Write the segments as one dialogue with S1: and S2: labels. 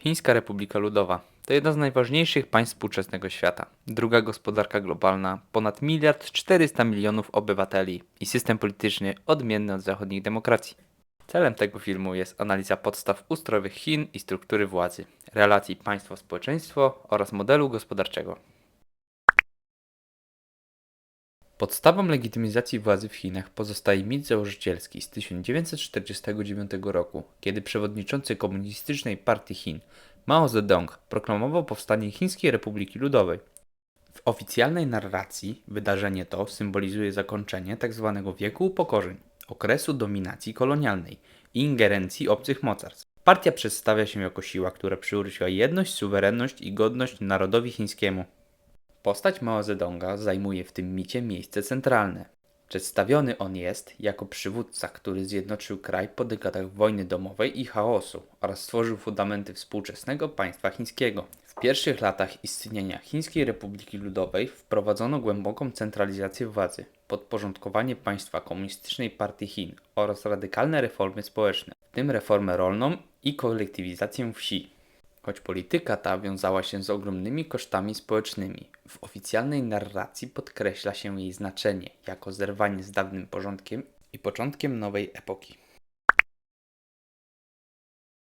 S1: Chińska Republika Ludowa to jedno z najważniejszych państw współczesnego świata. Druga gospodarka globalna, ponad miliard 400 milionów obywateli i system polityczny odmienny od zachodnich demokracji. Celem tego filmu jest analiza podstaw ustrojowych Chin i struktury władzy, relacji państwo-społeczeństwo oraz modelu gospodarczego. Podstawą legitymizacji władzy w Chinach pozostaje mit założycielski z 1949 roku, kiedy przewodniczący Komunistycznej Partii Chin Mao Zedong proklamował powstanie Chińskiej Republiki Ludowej. W oficjalnej narracji wydarzenie to symbolizuje zakończenie tzw. wieku upokorzeń, okresu dominacji kolonialnej i ingerencji obcych mocarstw. Partia przedstawia się jako siła, która przywróciła jedność, suwerenność i godność narodowi chińskiemu. Postać Mao Zedonga zajmuje w tym micie miejsce centralne. Przedstawiony on jest jako przywódca, który zjednoczył kraj po dekadach wojny domowej i chaosu oraz stworzył fundamenty współczesnego państwa chińskiego. W pierwszych latach istnienia Chińskiej Republiki Ludowej wprowadzono głęboką centralizację władzy, podporządkowanie państwa Komunistycznej Partii Chin oraz radykalne reformy społeczne, w tym reformę rolną i kolektywizację wsi. Choć polityka ta wiązała się z ogromnymi kosztami społecznymi, w oficjalnej narracji podkreśla się jej znaczenie jako zerwanie z dawnym porządkiem i początkiem nowej epoki.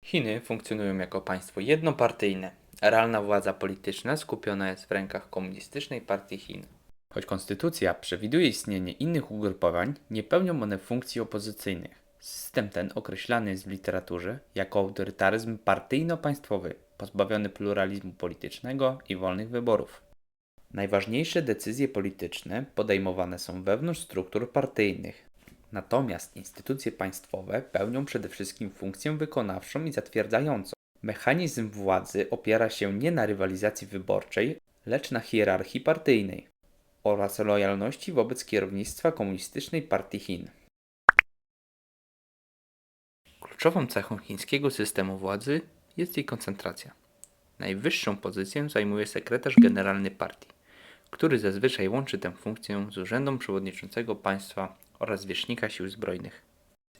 S1: Chiny funkcjonują jako państwo jednopartyjne. Realna władza polityczna skupiona jest w rękach Komunistycznej Partii Chin. Choć konstytucja przewiduje istnienie innych ugrupowań, nie pełnią one funkcji opozycyjnych. System ten określany jest w literaturze jako autorytaryzm partyjno-państwowy, pozbawiony pluralizmu politycznego i wolnych wyborów. Najważniejsze decyzje polityczne podejmowane są wewnątrz struktur partyjnych. Natomiast instytucje państwowe pełnią przede wszystkim funkcję wykonawczą i zatwierdzającą. Mechanizm władzy opiera się nie na rywalizacji wyborczej, lecz na hierarchii partyjnej oraz lojalności wobec kierownictwa Komunistycznej Partii Chin. Kluczową cechą chińskiego systemu władzy jest jej koncentracja. Najwyższą pozycję zajmuje sekretarz generalny partii, który zazwyczaj łączy tę funkcję z urzędem przewodniczącego państwa oraz zwierzchnika sił zbrojnych.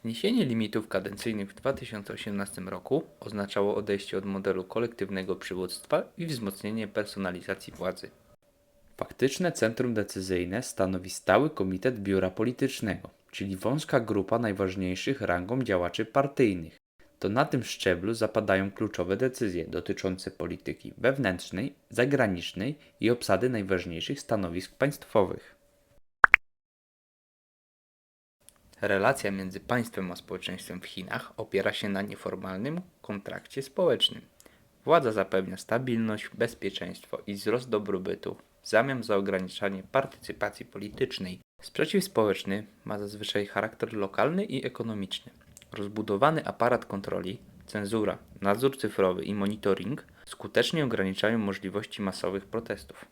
S1: Zniesienie limitów kadencyjnych w 2018 roku oznaczało odejście od modelu kolektywnego przywództwa i wzmocnienie personalizacji władzy. Faktyczne centrum decyzyjne stanowi stały komitet biura politycznego, czyli wąska grupa najważniejszych rangą działaczy partyjnych. To na tym szczeblu zapadają kluczowe decyzje dotyczące polityki wewnętrznej, zagranicznej i obsady najważniejszych stanowisk państwowych. Relacja między państwem a społeczeństwem w Chinach opiera się na nieformalnym kontrakcie społecznym. Władza zapewnia stabilność, bezpieczeństwo i wzrost dobrobytu w zamian za ograniczanie partycypacji politycznej. Sprzeciw społeczny ma zazwyczaj charakter lokalny i ekonomiczny. Rozbudowany aparat kontroli, cenzura, nadzór cyfrowy i monitoring skutecznie ograniczają możliwości masowych protestów.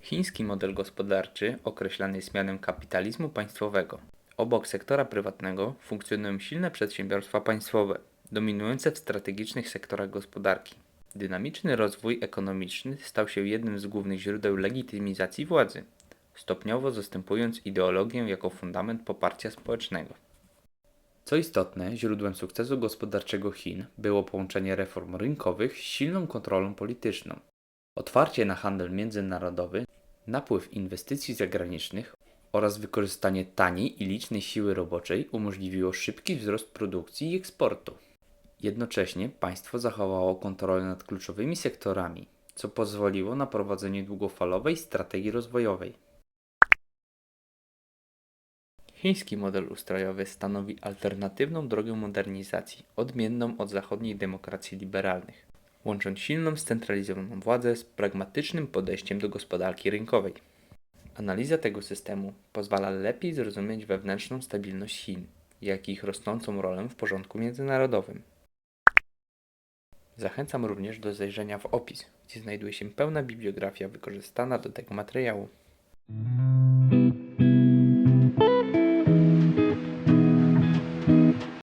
S1: Chiński model gospodarczy określany jest mianem kapitalizmu państwowego. Obok sektora prywatnego funkcjonują silne przedsiębiorstwa państwowe, dominujące w strategicznych sektorach gospodarki. Dynamiczny rozwój ekonomiczny stał się jednym z głównych źródeł legitymizacji władzy, stopniowo zastępując ideologię jako fundament poparcia społecznego. Co istotne, źródłem sukcesu gospodarczego Chin było połączenie reform rynkowych z silną kontrolą polityczną. Otwarcie na handel międzynarodowy, napływ inwestycji zagranicznych oraz wykorzystanie taniej i licznej siły roboczej umożliwiło szybki wzrost produkcji i eksportu. Jednocześnie państwo zachowało kontrolę nad kluczowymi sektorami, co pozwoliło na prowadzenie długofalowej strategii rozwojowej. Chiński model ustrojowy stanowi alternatywną drogę modernizacji, odmienną od zachodnich demokracji liberalnych, łącząc silną scentralizowaną władzę z pragmatycznym podejściem do gospodarki rynkowej. Analiza tego systemu pozwala lepiej zrozumieć wewnętrzną stabilność Chin, jak i ich rosnącą rolę w porządku międzynarodowym. Zachęcam również do zajrzenia w opis, gdzie znajduje się pełna bibliografia wykorzystana do tego materiału.